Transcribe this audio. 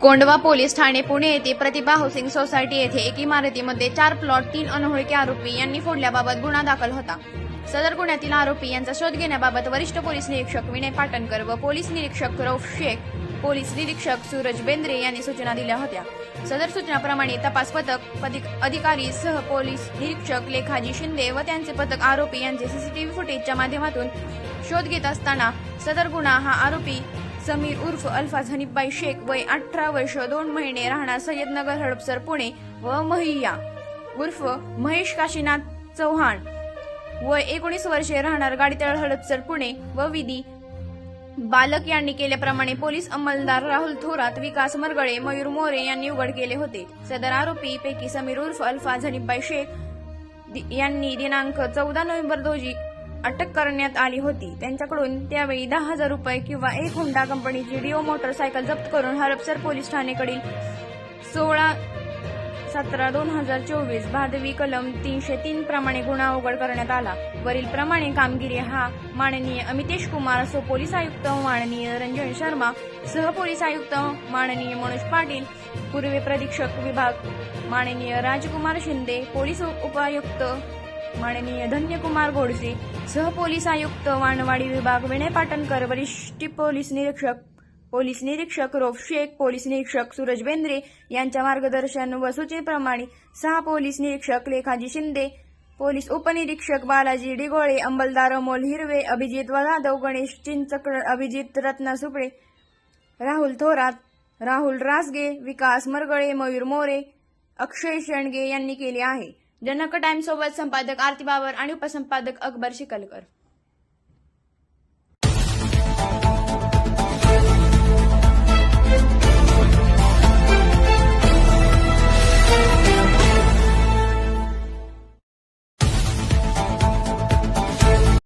Kondhwa police Thane Pune येथे प्रतिभा housing society येथे एक इमारतीमध्ये चार प्लॉट तीन अनोळखी आरोपी यांनी फोडल्याबाबत गुन्हा दाखल होता. सदर गुन्ह्यातील आरोपी यांचा शोध घेण्याबाबत वरिष्ठ पोलीस निरीक्षक विनय पाटणकर व पोलीस निरीक्षक रौफ शेख पोलीस निरीक्षक सूरज बेंद्रे यांनी सूचना दिल्या होत्या. सदर सूचनाप्रमाणे तपास पथक पदिक- अधिकारी सह पोलीस निरीक्षक लेखाजी शिंदे व त्यांचे पथक आरोपी यांचे सीसीटीव्ही फुटेजच्या माध्यमातून शोध घेत असताना सदर गुन्हा हा आरोपी समीर उर्फ अल्फा झनीबाई शेख वय अठरा वर्ष दोन महिने राहणार सय्यदनगर हडपसर पुणे व महिया. उर्फ महेश काशीनाथ चव्हाण वय एकोणीस वर्षे राहणार गाडीतळ हडपसर पुणे व विधी. बालक यांनी केल्याप्रमाणे पोलीस अंमलदार राहुल थोरात विकास मरगळे मयूर मोरे यांनी उघड केले होते. सदर आरोपी पैकी समीर उर्फ अल्फा झनीबाई शेख दि- यांनी दिनांक चौदा नोव्हेंबर रोजी अटक करण्यात आली होती. त्यांच्याकडून त्यावेळी दहा हजार रुपये किंवा एक हुंडा कंपनीची डिओ मोटरसायकल जप्त करून हरपसर पोलीस ठाणेकडील सोळा सतरा दोन हजार चोवीस भादवी कलम तीनशे तीन प्रमाणे गुन्हा उघड करण्यात आला. वरील प्रमाणे कामगिरी हा माननीय अमितेश कुमार सो पोलीस आयुक्त माननीय रंजन शर्मा सह पोलीस आयुक्त माननीय मनोज पाटील पूर्वे प्रधीक्षक विभाग माननीय राजकुमार शिंदे पोलीस उपायुक्त माननीय धन्यकुमार गोडसे सह पोलीस आयुक्त वानवाडी विभाग विनय पाटणकर वरिष्ठ पोलीस निरीक्षक पोलीस निरीक्षक रोफ शेख पोलीस निरीक्षक सूरज बेंद्रे यांच्या मार्गदर्शन व सूचनेप्रमाणे सहा पोलीस निरीक्षक लेखाजी शिंदे पोलीस उपनिरीक्षक बालाजी डिगोळे अंबलदार अमोल हिरवे अभिजित जाधव गणेश चिंचकड अभिजित रत्ना सुपळे राहुल थोरात राहुल रासगे विकास मरगळे मयूर मोरे अक्षय शेंडगे यांनी केले आहे. जनक टाइम्स सोबत संपादक आरती बाबर आणि उपसंपादक अकबर शिकलकर.